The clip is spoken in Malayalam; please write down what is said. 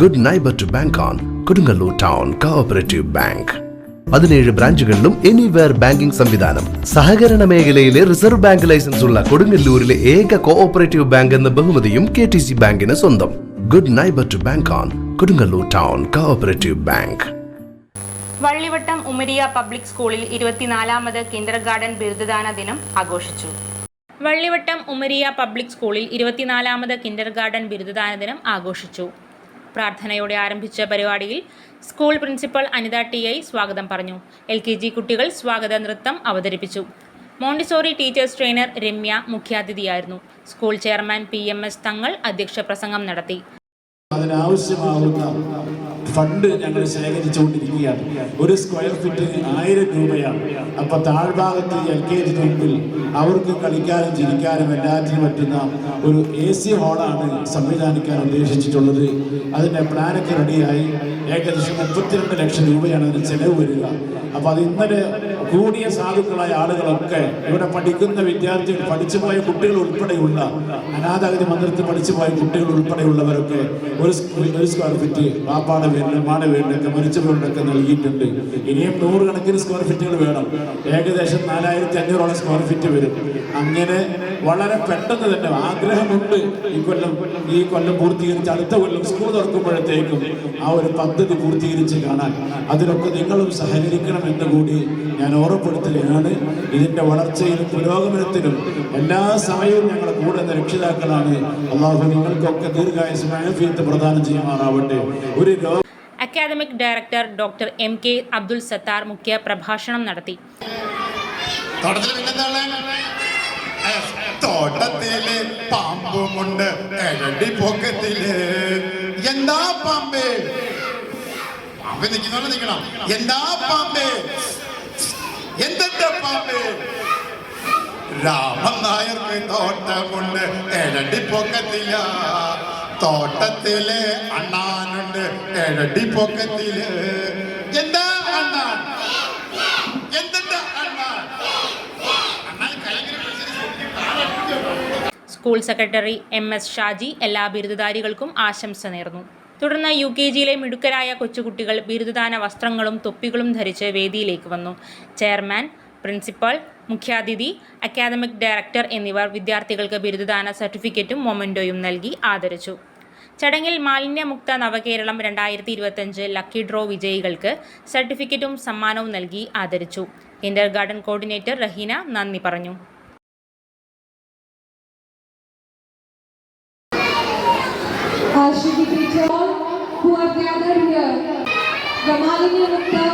Good neighbour to bank on Kodungallur town cooperative bank പതിനേഴ് ബ്രാഞ്ചുകളിലും എനിവെയർ ബാങ്കിംഗ് സംവിധാനം. സഹകരണ മേഖലയിലെ റിസർവ് ബാങ്ക് ലൈസൻസ് ഉള്ള കൊടുങ്ങല്ലൂരിലെ ഏക കോഓപ്പറേറ്റീവ് ബാങ്ക് എന്ന ബഹുമതിയും കെ ടി സി ബാങ്കിന് സ്വന്തം. Good neighbour to bank on Kodungallur town cooperative bank Vallivattom Umariya public സ്കൂളിൽ ഇരുപത്തിനാലാമത് കിൻഡർ ഗാർഡൻ ബിരുദദാന ദിനം ആഘോഷിച്ചു. വള്ളിവട്ടം ഉമരിയ പബ്ലിക് സ്കൂളിൽ ഇരുപത്തിനാലാമത് കിൻഡർ ഗാർഡൻ ബിരുദദാന ദിനം ആഘോഷിച്ചു. പ്രാർത്ഥനയോടെ ആരംഭിച്ച പരിപാടിയിൽ school principal Anitha T I സ്വാഗതം പറഞ്ഞു. എൽ കെ ജി കുട്ടികൾ സ്വാഗത നൃത്തം അവതരിപ്പിച്ചു. Montessori teachers trainer Ramya മുഖ്യാതിഥിയായിരുന്നു. School chairman P M S Thangal അധ്യക്ഷ പ്രസംഗം നടത്തി. ഫണ്ട് ഞങ്ങൾ ശേഖരിച്ചുകൊണ്ടിരിക്കുകയാണ്. ഒരു സ്ക്വയർ ഫീറ്റ് ആയിരം രൂപയാണ്. അപ്പൊ താഴ്ഭാഗത്ത് എൽ കെ ജി മുമ്പിൽ അവർക്ക് കളിക്കാനും ചിരിക്കാനും എല്ലാറ്റിനും പറ്റുന്ന ഒരു എ സി ഹാളാണ് സംവിധാനിക്കാൻ ഉദ്ദേശിച്ചിട്ടുള്ളത്. അതിന്റെ പ്ലാനൊക്കെ റെഡിയായി. ഏകദേശം മുപ്പത്തിരണ്ട് ലക്ഷം രൂപയാണ് അതിന് ചെലവ് വരിക. അപ്പൊ അത് ഇന്നലെ കൂടിയ സാധുക്കളായ ആളുകളൊക്കെ ഇവിടെ പഠിക്കുന്ന വിദ്യാർത്ഥികൾ പഠിച്ചു പോയ കുട്ടികൾ ഉൾപ്പെടെയുള്ള അനാഥാഗതി മന്ദിരത്തിൽ പഠിച്ചു പോയ കുട്ടികൾ ഉൾപ്പെടെയുള്ളവരൊക്കെ ഒരു ഒരു സ്ക്വയർ ഫീറ്റ് വാപ്പാടെ പേരിലും വീടിനൊക്കെ പേരിലൊക്കെ മരിച്ചവരുണ്ടൊക്കെ നൽകിയിട്ടുണ്ട്. ഇനിയും നൂറുകണക്കിന് സ്ക്വയർ ഫീറ്റുകൾ വേണം. ഏകദേശം നാലായിരത്തി അഞ്ഞൂറോളം സ്ക്വയർ ഫീറ്റ് വരും. അങ്ങനെ വളരെ പെട്ടെന്ന് തന്നെ ആഗ്രഹമുണ്ട്. ഈ കൊല്ലം ഈ കൊല്ലം പൂർത്തീകരിച്ച് അടുത്ത കൊല്ലം സ്കൂൾ തുറക്കുമ്പോഴത്തേക്കും ആ ഒരു പദ്ധതി പൂർത്തീകരിച്ച് കാണാൻ അതിലൊക്കെ നിങ്ങളും സഹകരിക്കണം എന്ന് കൂടി ഞാൻ ഓർമ്മപ്പെടുത്തുകയാണ്. ഇതിന്റെ വളർച്ചയിലും പുരോഗമനത്തിലും എല്ലാ സമയവും ഞങ്ങളുടെ കൂടെ രക്ഷിതാക്കളാണ്. അള്ളാഹു നിങ്ങൾക്കൊക്കെ ദീർഘായുസ് പ്രദാനം ചെയ്യുമാറാവട്ടെ. ഒരു academic director doctor M K Abdul Sathar മുഖ്യ പ്രഭാഷണം നടത്തി. തോട്ടത്തിൽ എന്താ പാമ്പേ? എന്താ പാമ്പേ? പാമ്പേ? രാമൻ നായർക്ക് തോട്ടമുണ്ട് തോട്ടത്തിൽ അണ്ണാനുണ്ട് എന്താ അണ്ണാ? അണ്ണാ? School secretary M S Shaji എല്ലാ ബിരുദധാരികൾക്കും ആശംസ നേർന്നു. തുടർന്ന് യു കെ ജിയിലെ മിടുക്കരായ കൊച്ചുകുട്ടികൾ ബിരുദദാന വസ്ത്രങ്ങളും തൊപ്പികളും ധരിച്ച് വേദിയിലേക്ക് വന്നു. ചെയർമാൻ പ്രിൻസിപ്പൽ മുഖ്യാതിഥി അക്കാദമിക് ഡയറക്ടർ എന്നിവർ വിദ്യാർത്ഥികൾക്ക് ബിരുദദാന സർട്ടിഫിക്കറ്റും മൊമെന്റോയും നൽകി ആദരിച്ചു. ചടങ്ങിൽ മാലിന്യമുക്ത നവകേരളം രണ്ടായിരത്തി ഇരുപത്തഞ്ച് ലക്കി ഡ്രോ വിജയികൾക്ക് സർട്ടിഫിക്കറ്റും സമ്മാനവും നൽകി ആദരിച്ചു. ഇന്റർ ഗാർഡൻ കോർഡിനേറ്റർ റഹീന നന്ദി പറഞ്ഞു. who have gathered here. The Malini Mukta